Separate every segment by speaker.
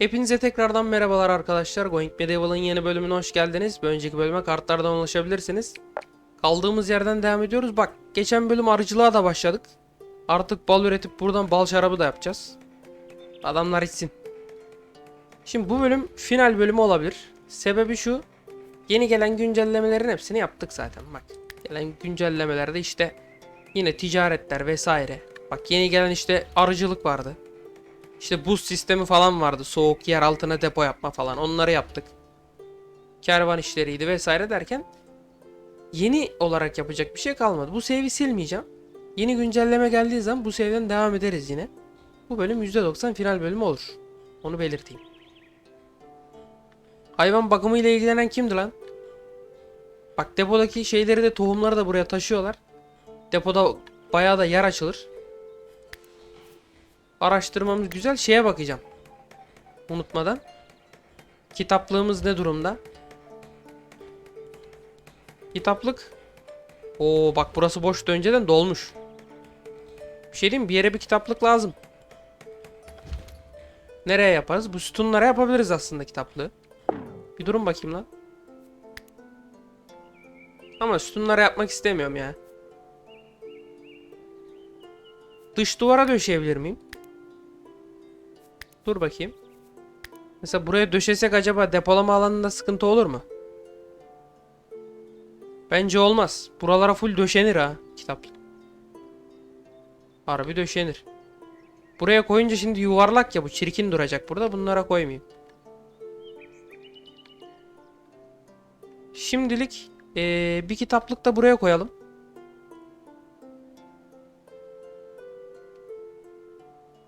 Speaker 1: Hepinize tekrardan merhabalar arkadaşlar. Going Medieval'ın yeni bölümüne hoş geldiniz. Bir önceki bölüme kartlardan ulaşabilirsiniz. Kaldığımız yerden devam ediyoruz. Bak geçen bölüm arıcılığa da başladık. Artık bal üretip buradan bal şarabı da yapacağız. Adamlar içsin. Şimdi bu bölüm final bölümü olabilir. Sebebi şu. Yeni gelen güncellemelerin hepsini yaptık zaten. Bak gelen güncellemelerde işte yine ticaretler vesaire. Bak yeni gelen işte arıcılık vardı. İşte buz sistemi falan vardı. Soğuk yer altına depo yapma falan. Onları yaptık. Kervan işleriydi vesaire derken yeni olarak yapacak bir şey kalmadı. Bu save'i silmeyeceğim. Yeni güncelleme geldiği zaman bu save'den devam ederiz yine. Bu bölüm %90 final bölümü olur. Onu belirteyim. Hayvan bakımı ile ilgilenen kimdi lan? Bak depodaki şeyleri de tohumları da buraya taşıyorlar. Depoda bayağı da yer açılır. Araştırmamız güzel. Şeye bakacağım. Unutmadan. Kitaplığımız ne durumda? Kitaplık. Oo bak burası boştu önceden dolmuş. Bir şey diyeyim? Bir yere bir kitaplık lazım. Nereye yaparız? Bu sütunlara yapabiliriz aslında kitaplığı. Bir durun bakayım lan. Ama sütunlara yapmak istemiyorum ya. Dış duvara döşeyebilir miyim? Dur bakayım. Mesela buraya döşesek acaba depolama alanında sıkıntı olur mu? Bence olmaz. Buralara full döşenir ha kitaplık. Harbi döşenir. Buraya koyunca şimdi yuvarlak ya bu çirkin duracak burada. Bunlara koymayayım. Şimdilik eee, bir kitaplık da buraya koyalım.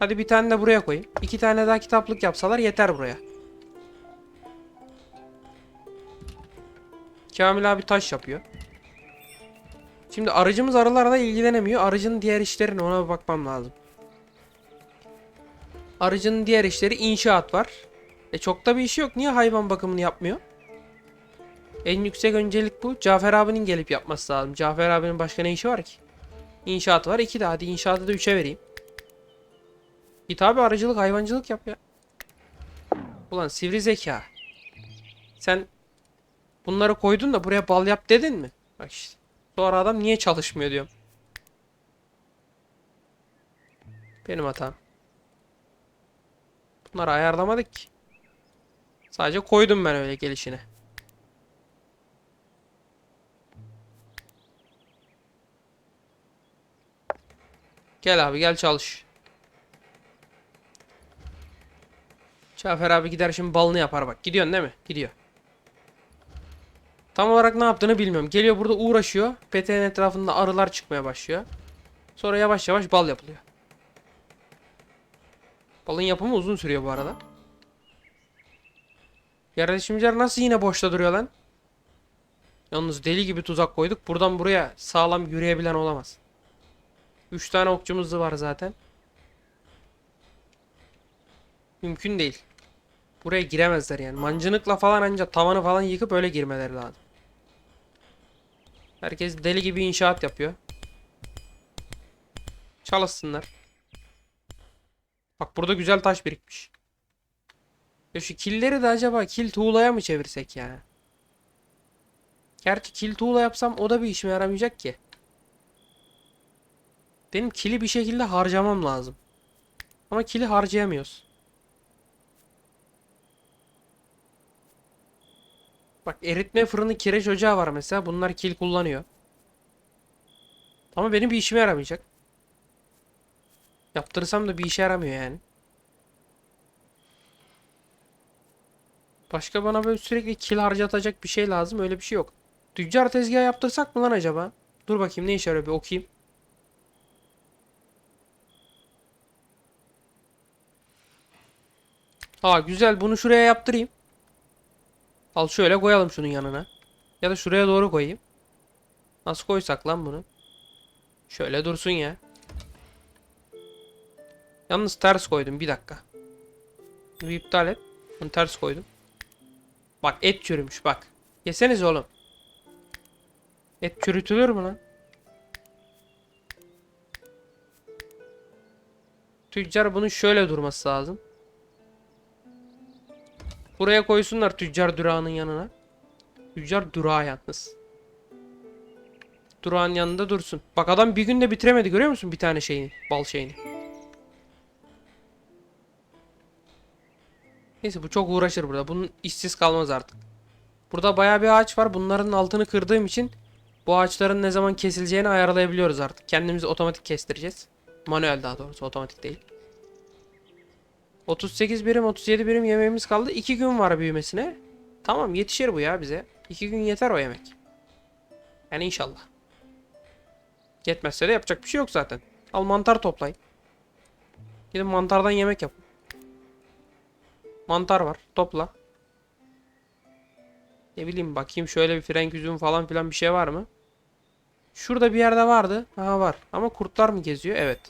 Speaker 1: Hadi bir tane de buraya koyayım. İki tane daha kitaplık yapsalar yeter buraya. Kamil abi taş yapıyor. Şimdi arıcımız arılarla ilgilenemiyor. Arıcının diğer işlerine ona bakmam lazım. Arıcının diğer işleri inşaat var. E çok da bir işi yok. Niye hayvan bakımını yapmıyor? En yüksek öncelik bu. Cafer abinin gelip yapması lazım. Cafer abinin başka ne işi var ki? İnşaat var. iki de hadi inşaatı da üçe vereyim. Git abi arıcılık hayvancılık yap ya. Ulan sivri zeka. Sen bunları koydun da buraya bal yap dedin mi? Bak işte. Sonra adam niye çalışmıyor diyorum. Benim hatam. Bunları ayarlamadık ki. Sadece koydum ben öyle gelişine. Gel abi gel çalış. Cafer abi gider şimdi balını yapar bak. Gidiyorsun değil mi? Gidiyor. Tam olarak ne yaptığını bilmiyorum. Geliyor burada uğraşıyor. Peteğin etrafında arılar çıkmaya başlıyor. Sonra yavaş yavaş bal yapılıyor. Balın yapımı uzun sürüyor bu arada. Yerleşimciler nasıl yine boşta duruyor lan? Yalnız deli gibi tuzak koyduk. Buradan buraya sağlam yürüyebilen olamaz. 3 tane okçumuz var zaten. Mümkün değil. Buraya giremezler yani. Mancınıkla falan ancak tavanı falan yıkıp öyle girmeleri lazım. Herkes deli gibi inşaat yapıyor. Çalışsınlar. Bak burada güzel taş birikmiş. Ya şu killeri de acaba kil tuğlaya mı çevirsek ya? Gerçi kil tuğla yapsam o da bir işime yaramayacak ki. Benim kili bir şekilde harcamam lazım. Ama kili harcayamıyoruz. Bak eritme fırını kireç ocağı var mesela. Bunlar kil kullanıyor. Ama benim bir işime yaramayacak. Yaptırsam da bir işe yaramıyor yani. Başka bana böyle sürekli kil harcatacak bir şey lazım. Öyle bir şey yok. Tüccar tezgahı yaptırsak mı lan acaba? Dur bakayım ne işe yarıyor bir okuyayım. Aa güzel bunu şuraya yaptırayım. Al şöyle koyalım şunun yanına. Ya da şuraya doğru koyayım. Nasıl koysak lan bunu? Şöyle dursun ya. Yalnız ters koydum bir dakika. Bunu iptal et. Bunu ters koydum. Bak et çürümüş bak. Yeseniz oğlum. Et çürütülür mü lan? Tüccar bunun şöyle durması lazım. Buraya koysunlar tüccar durağının yanına. Tüccar durağı yalnız. Durağın yanında dursun. Bak adam bir günde bitiremedi görüyor musun bir tane şeyini, bal şeyini. Neyse bu çok uğraşır burada. Bunun işsiz kalmaz artık. Burada bayağı bir ağaç var. Bunların altını kırdığım için bu ağaçların ne zaman kesileceğini ayarlayabiliyoruz artık. Kendimizi otomatik kestireceğiz. Manuel daha doğrusu otomatik değil. 38 birim 37 birim yemeğimiz kaldı. 2 gün var büyümesine. Tamam yetişir bu ya bize. 2 gün yeter o yemek. Yani inşallah. Yetmezse de yapacak bir şey yok zaten. Al mantar toplayın. Gidin mantardan yemek yapın. Mantar var. Topla. Ne bileyim bakayım şöyle bir frenk üzüm falan filan bir şey var mı? Şurada bir yerde vardı. Ha var. Ama kurtlar mı geziyor? Evet.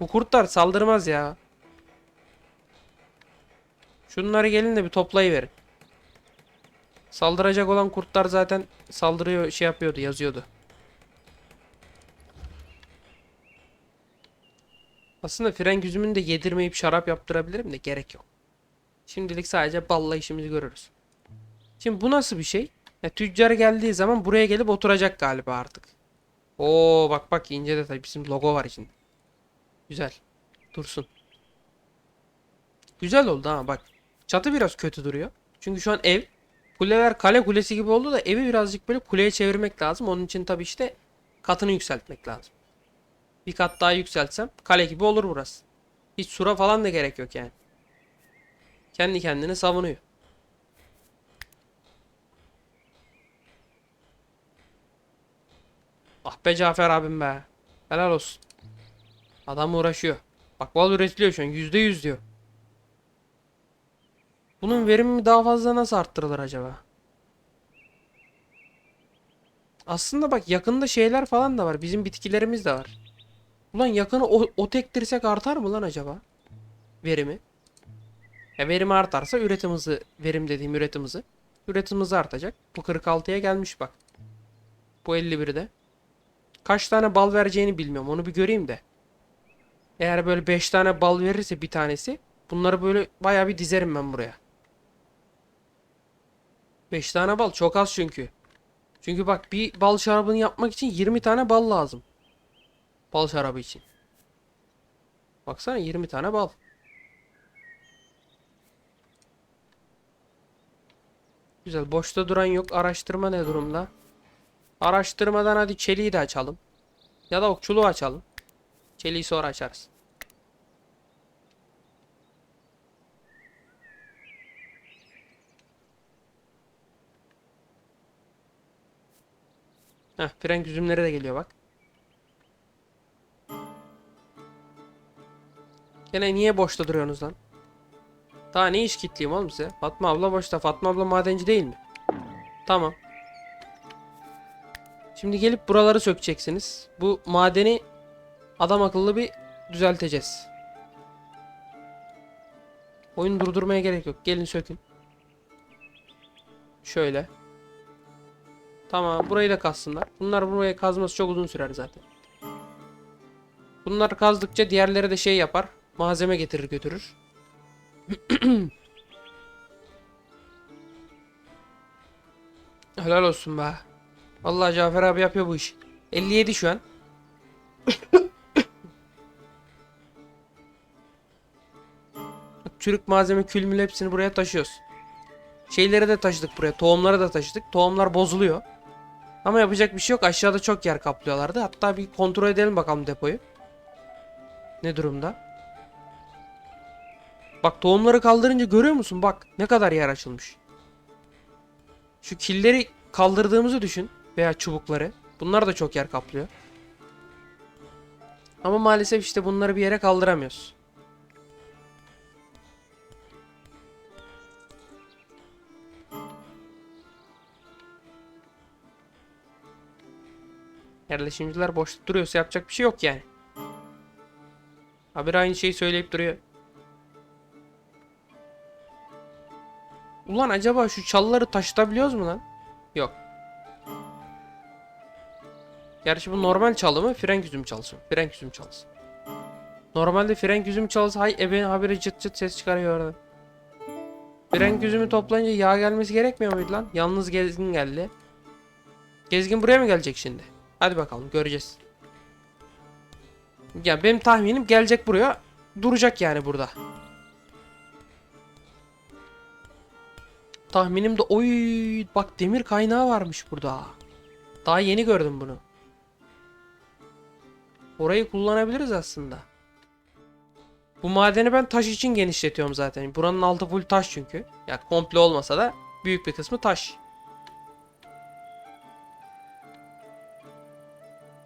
Speaker 1: Bu kurtlar saldırmaz ya. Şunları gelin de bir toplayıverin. Saldıracak olan kurtlar zaten saldırıyor şey yapıyordu yazıyordu. Aslında frenk üzümünü de yedirmeyip şarap yaptırabilirim de gerek yok. Şimdilik sadece balla işimizi görürüz. Şimdi bu nasıl bir şey? Ya, tüccar geldiği zaman buraya gelip oturacak galiba artık. Oo bak bak ince detay bizim logo var içinde. Güzel. Dursun. Güzel oldu ha bak. Çatı biraz kötü duruyor. Çünkü şu an ev kuleler kale kulesi gibi oldu da evi birazcık böyle kuleye çevirmek lazım. Onun için tabii işte katını yükseltmek lazım. Bir kat daha yükseltsem kale gibi olur burası. Hiç sura falan da gerek yok yani. Kendi kendini savunuyor. Ah be Cafer abim be. Helal olsun. Adam uğraşıyor. Bak bal üretiliyor şu an. Yüzde yüz diyor. Bunun verimi daha fazla nasıl arttırılır acaba? Aslında bak yakında şeyler falan da var. Bizim bitkilerimiz de var. Ulan yakını o, o tektirsek artar mı lan acaba? Verimi. Ya verimi artarsa üretim hızı, verim dediğim üretim hızı. Üretim hızı artacak. Bu 46'ya gelmiş bak. Bu 51'de. Kaç tane bal vereceğini bilmiyorum. Onu bir göreyim de. Eğer böyle 5 tane bal verirse bir tanesi. Bunları böyle bayağı bir dizerim ben buraya. 5 tane bal çok az çünkü. Çünkü bak bir bal şarabını yapmak için 20 tane bal lazım. Bal şarabı için. Baksana 20 tane bal. Güzel. Boşta duran yok. Araştırma ne durumda? Araştırmadan hadi çeliği de açalım. Ya da okçuluğu açalım. Çeliği sonra açarız. Heh, frenk üzümleri de geliyor bak. Gene niye boşta duruyorsunuz lan? Daha ne iş kitleyim oğlum size? Fatma abla boşta. Fatma abla madenci değil mi? Tamam. Şimdi gelip buraları sökeceksiniz. Bu madeni adam akıllı bir düzelteceğiz. Oyun durdurmaya gerek yok. Gelin sökün. Şöyle. Tamam burayı da kazsınlar. Bunlar buraya kazması çok uzun sürer zaten. Bunlar kazdıkça diğerleri de şey yapar. Malzeme getirir götürür. Helal olsun be. Vallahi Cafer abi yapıyor bu işi. 57 şu an. Çürük malzeme külmül hepsini buraya taşıyoruz. Şeyleri de taşıdık buraya. Tohumları da taşıdık. Tohumlar bozuluyor. Ama yapacak bir şey yok. Aşağıda çok yer kaplıyorlardı. Hatta bir kontrol edelim bakalım depoyu. Ne durumda? Bak tohumları kaldırınca görüyor musun? Bak ne kadar yer açılmış. Şu killeri kaldırdığımızı düşün. Veya çubukları. Bunlar da çok yer kaplıyor. Ama maalesef işte bunları bir yere kaldıramıyoruz. Yerleşimciler boşta duruyorsa yapacak bir şey yok yani. Haber aynı şeyi söyleyip duruyor. Ulan acaba şu çalıları taşıtabiliyoruz mu lan? Yok. Gerçi bu normal çalı mı? Frenk üzüm çalısı mı? Frenk üzüm çalısı. Normalde frenk üzüm çalısı hay ebe haberi çıt çıt ses çıkarıyor orada. Bir renk yüzümü toplayınca yağ gelmesi gerekmiyor muydu lan? Yalnız gezgin geldi. Gezgin buraya mı gelecek şimdi? Hadi bakalım göreceğiz. Ya benim tahminim gelecek buraya. Duracak yani burada. Tahminim de oy bak demir kaynağı varmış burada. Daha yeni gördüm bunu. Orayı kullanabiliriz aslında. Bu madeni ben taş için genişletiyorum zaten. Buranın altı full taş çünkü. Ya komple olmasa da büyük bir kısmı taş.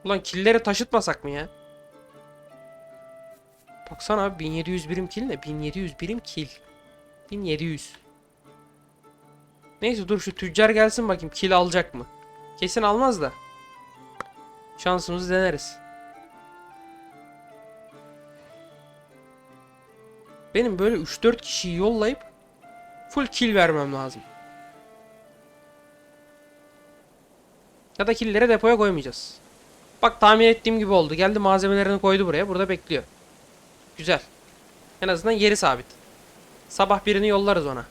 Speaker 1: Ulan killeri taşıtmasak mı ya? Baksana abi 1700 birim kil ne? 1700 birim kil. 1700. Neyse dur şu tüccar gelsin bakayım kil alacak mı? Kesin almaz da. Şansımızı deneriz. Benim böyle 3-4 kişiyi yollayıp full kill vermem lazım. Ya da killleri depoya koymayacağız. Bak tahmin ettiğim gibi oldu. Geldi malzemelerini koydu buraya. Burada bekliyor. Güzel. En azından yeri sabit. Sabah birini yollarız ona.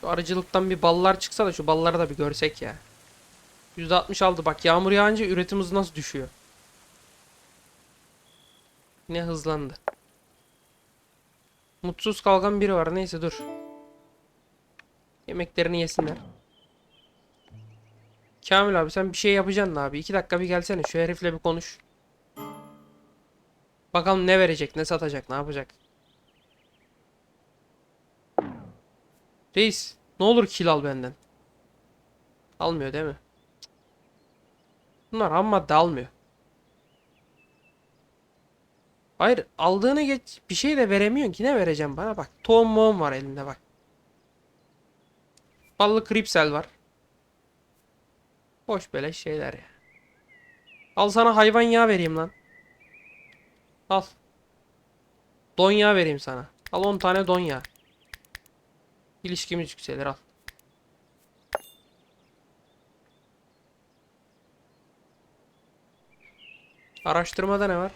Speaker 1: Şu arıcılıktan bir ballar çıksa da şu balları da bir görsek ya. %60 aldı. Bak yağmur yağınca üretim hızı nasıl düşüyor. Ne hızlandı. Mutsuz kalkan biri var. Neyse dur. Yemeklerini yesinler. Kamil abi sen bir şey yapacaksın abi. İki dakika bir gelsene. Şu herifle bir konuş. Bakalım ne verecek, ne satacak, ne yapacak. Reis, ne olur kill al benden. Almıyor değil mi? Bunlar ham madde almıyor. Hayır aldığını geç bir şey de veremiyorsun ki ne vereceğim bana bak. Tohum moğum var elinde bak. Ballı kripsel var. Boş beleş şeyler ya. Al sana hayvan yağı vereyim lan. Al. Don yağı vereyim sana. Al 10 tane don yağı. İlişkimiz yükselir al. Araştırmada ne var?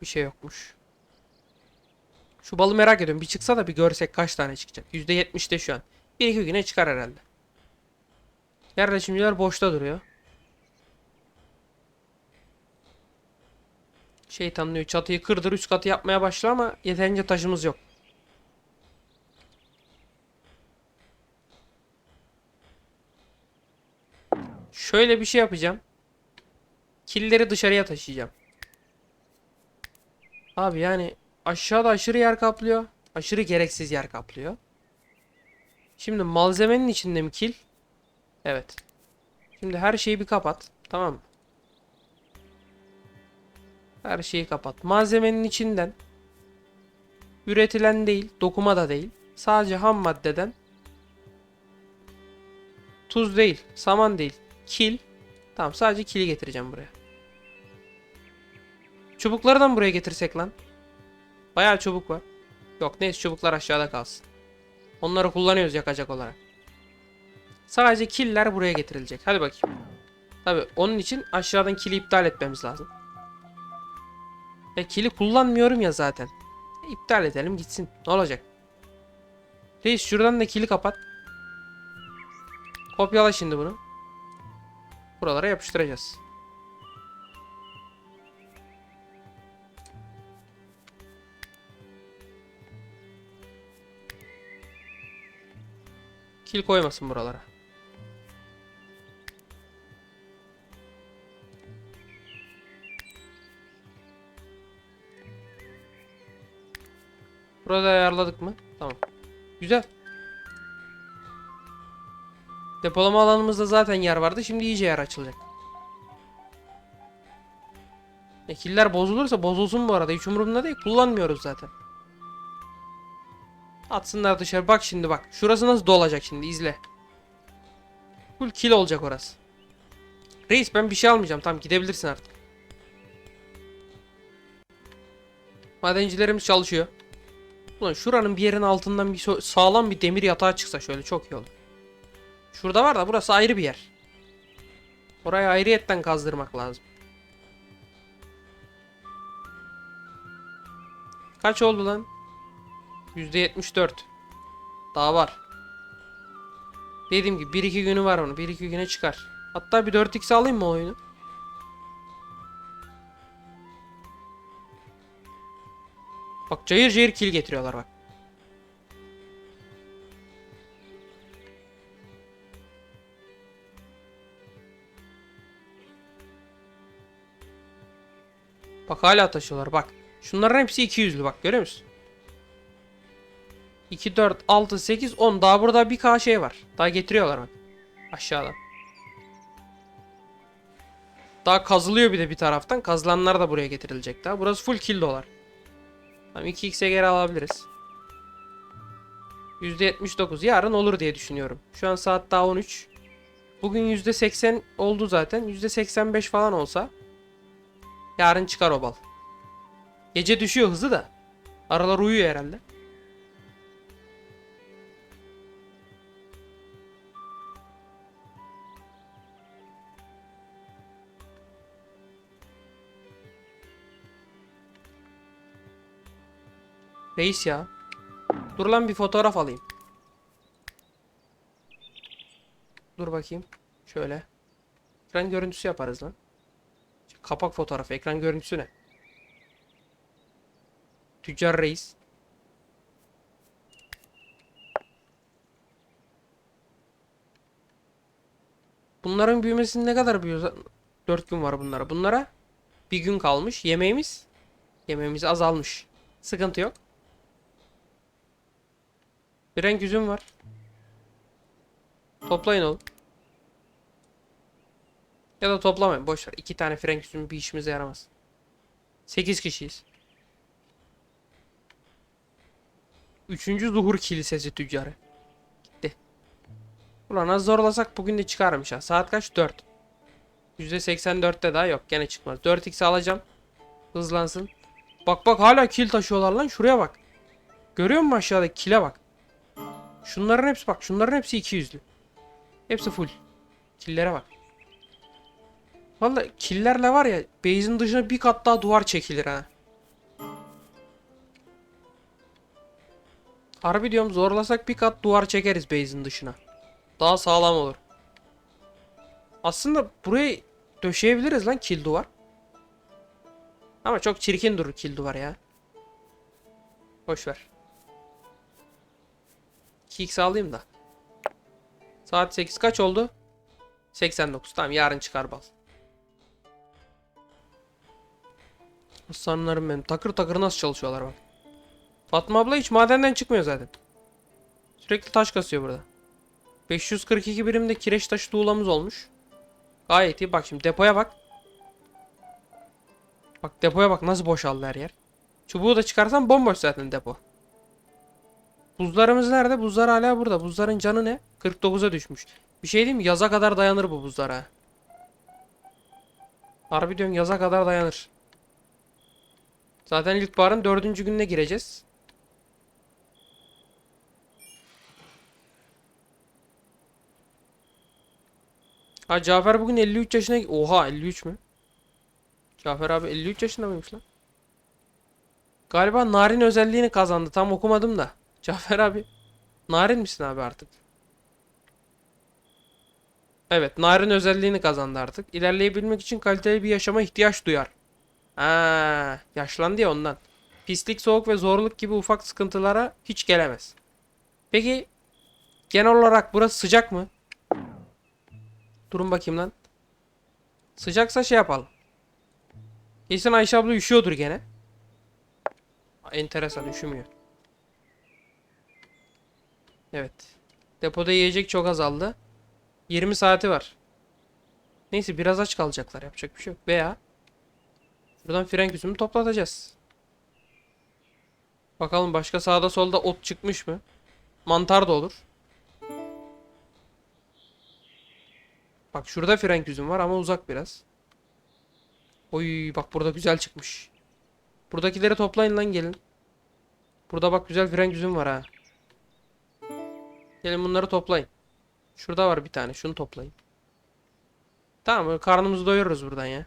Speaker 1: Bir şey yokmuş. Şu balı merak ediyorum. Bir çıksa da bir görsek kaç tane çıkacak. %70'te şu an. Bir iki güne çıkar herhalde. Yerleşimciler boşta duruyor. Şeytan çatıyı kırdır üst katı yapmaya başla ama yeterince taşımız yok. Şöyle bir şey yapacağım. Killeri dışarıya taşıyacağım. Abi yani aşağıda aşırı yer kaplıyor. Aşırı gereksiz yer kaplıyor. Şimdi malzemenin içinde mi kil? Evet. Şimdi her şeyi bir kapat. Tamam mı? Her şeyi kapat. Malzemenin içinden üretilen değil, dokuma da değil. Sadece ham maddeden tuz değil, saman değil, kil. Tamam sadece kili getireceğim buraya. Çubukları da mı buraya getirsek lan? Bayağı çubuk var. Yok neyse çubuklar aşağıda kalsın. Onları kullanıyoruz yakacak olarak. Sadece killer buraya getirilecek. Hadi bakayım. Tabi onun için aşağıdan kili iptal etmemiz lazım. Ve kili kullanmıyorum ya zaten. E, iptal edelim gitsin. Ne olacak? Reis şuradan da kili kapat. Kopyala şimdi bunu. Buralara yapıştıracağız. Kil koymasın buralara. Burada ayarladık mı? Tamam. Güzel. Depolama alanımızda zaten yer vardı. Şimdi iyice yer açılacak. E, killer bozulursa bozulsun bu arada. Hiç umurumda değil. Kullanmıyoruz zaten. Atsınlar dışarı. Bak şimdi bak. Şurası nasıl dolacak şimdi izle. Full kill olacak orası. Reis ben bir şey almayacağım. Tamam gidebilirsin artık. Madencilerimiz çalışıyor. Ulan şuranın bir yerin altından bir sağlam bir demir yatağı çıksa şöyle çok iyi olur. Şurada var da burası ayrı bir yer. Orayı ayrıyetten kazdırmak lazım. Kaç oldu lan? %74. Daha var. Dediğim gibi 1-2 günü var onun. 1-2 güne çıkar. Hatta bir 4x alayım mı oyunu? Bak cayır cayır kill getiriyorlar bak. Bak hala taşıyorlar bak. Şunların hepsi 200'lü bak görüyor musun? 2, 4, 6, 8, 10. Daha burada bir K şey var. Daha getiriyorlar bak. Aşağıda. Daha kazılıyor bir de bir taraftan. Kazılanlar da buraya getirilecek daha. Burası full kill dolar. Tamam 2x'e geri alabiliriz. %79 yarın olur diye düşünüyorum. Şu an saat daha 13. Bugün %80 oldu zaten. %85 falan olsa yarın çıkar o bal. Gece düşüyor hızı da. Aralar uyuyor herhalde. Reis ya. Dur lan bir fotoğraf alayım. Dur bakayım. Şöyle. Ekran görüntüsü yaparız lan. Kapak fotoğrafı. Ekran görüntüsü ne? Tüccar reis. Bunların büyümesini ne kadar büyüyor? 4 gün var bunlara. Bunlara bir gün kalmış. Yemeğimiz yemeğimiz azalmış. Sıkıntı yok. Bir renk yüzüm var. Toplayın oğlum. Ya da toplamayın. Boş ver. İki tane frenk yüzüm bir işimize yaramaz. 8 kişiyiz. Üçüncü Zuhur Kilisesi tüccarı. Gitti. Ulan az zorlasak bugün de çıkarmış ha. Saat kaç? 4. %84'te daha yok. Gene çıkmaz. 4x alacağım. Hızlansın. Bak bak hala kil taşıyorlar lan. Şuraya bak. Görüyor musun aşağıdaki kile bak. Şunların hepsi bak. Şunların hepsi 200'lü. Hepsi full. Killere bak. Vallahi killerle var ya base'in dışına bir kat daha duvar çekilir ha. Harbi diyorum zorlasak bir kat duvar çekeriz base'in dışına. Daha sağlam olur. Aslında burayı döşeyebiliriz lan kill duvar. Ama çok çirkin durur kill duvar ya. Boş ver. 2x alayım da. Saat 8 kaç oldu? 89. Tamam yarın çıkar bal. Aslanlarım benim. Takır takır nasıl çalışıyorlar bak. Fatma abla hiç madenden çıkmıyor zaten. Sürekli taş kasıyor burada. 542 birimde kireç taşı tuğlamız olmuş. Gayet iyi. Bak şimdi depoya bak. Bak depoya bak nasıl boşaldı her yer. Çubuğu da çıkarsan bomboş zaten depo. Buzlarımız nerede? Buzlar hala burada. Buzların canı ne? 49'a düşmüş. Bir şey diyeyim mi? Yaza kadar dayanır bu buzlar ha. Harbi diyorum yaza kadar dayanır. Zaten ilkbaharın dördüncü gününe gireceğiz. Ha Cafer bugün 53 yaşına... Oha 53 mü? Cafer abi 53 yaşında mıymış lan? Galiba narin özelliğini kazandı. Tam okumadım da. Cafer abi. Narin misin abi artık? Evet, narin özelliğini kazandı artık. İlerleyebilmek için kaliteli bir yaşama ihtiyaç duyar. Ha, yaşlandı ya ondan. Pislik, soğuk ve zorluk gibi ufak sıkıntılara hiç gelemez. Peki genel olarak burası sıcak mı? Durun bakayım lan. Sıcaksa şey yapalım. Kesin Ayşe abla üşüyordur gene. Enteresan üşümüyor. Evet. Depoda yiyecek çok azaldı. 20 saati var. Neyse biraz aç kalacaklar yapacak bir şey yok. Veya buradan frenk üzümü toplatacağız. Bakalım başka sağda solda ot çıkmış mı? Mantar da olur. Bak şurada frenk üzüm var ama uzak biraz. Oy bak burada güzel çıkmış. Buradakileri toplayın lan gelin. Burada bak güzel frenk üzüm var ha. Gelin bunları toplayın. Şurada var bir tane. Şunu toplayın. Tamam karnımızı doyururuz buradan ya.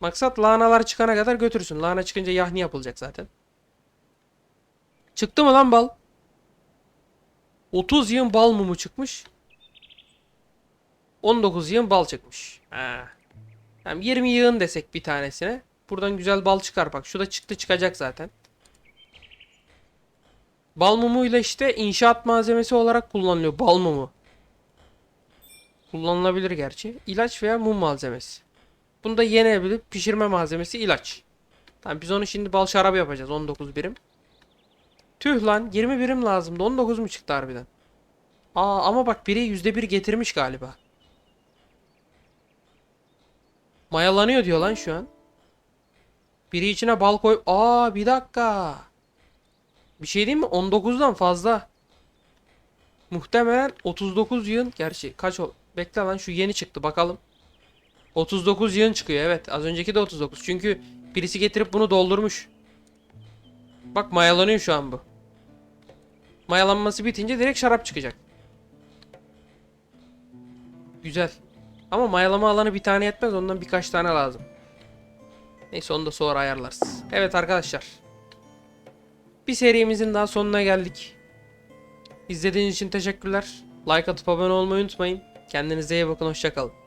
Speaker 1: Maksat lahanalar çıkana kadar götürsün. Lahana çıkınca yahni yapılacak zaten. Çıktı mı lan bal? 30 yığın bal mumu çıkmış. 19 yığın bal çıkmış. Ha. Tamam 20 yığın desek bir tanesine. Buradan güzel bal çıkar bak. Şu da çıktı çıkacak zaten. Bal mumuyla işte inşaat malzemesi olarak kullanılıyor. Bal mumu. Kullanılabilir gerçi. İlaç veya mum malzemesi. Bunu da yenebilir. Pişirme malzemesi ilaç. Tamam biz onu şimdi bal şarabı yapacağız. 19 birim. Tüh lan 20 birim lazımdı. 19 mu çıktı harbiden? Aa ama bak biri %1 getirmiş galiba. Mayalanıyor diyor lan şu an. Biri içine bal koy. Aa bir dakika. Bir şey değil mi? 19'dan fazla. Muhtemelen 39 yığın. Gerçi kaç o? Bekle lan şu yeni çıktı bakalım. 39 yığın çıkıyor evet. Az önceki de 39. Çünkü birisi getirip bunu doldurmuş. Bak mayalanıyor şu an bu. Mayalanması bitince direkt şarap çıkacak. Güzel. Ama mayalama alanı bir tane yetmez. Ondan birkaç tane lazım. Neyse onu da sonra ayarlarız. Evet arkadaşlar. Bir serimizin daha sonuna geldik. İzlediğiniz için teşekkürler. Like atıp abone olmayı unutmayın. Kendinize iyi bakın. Hoşçakalın.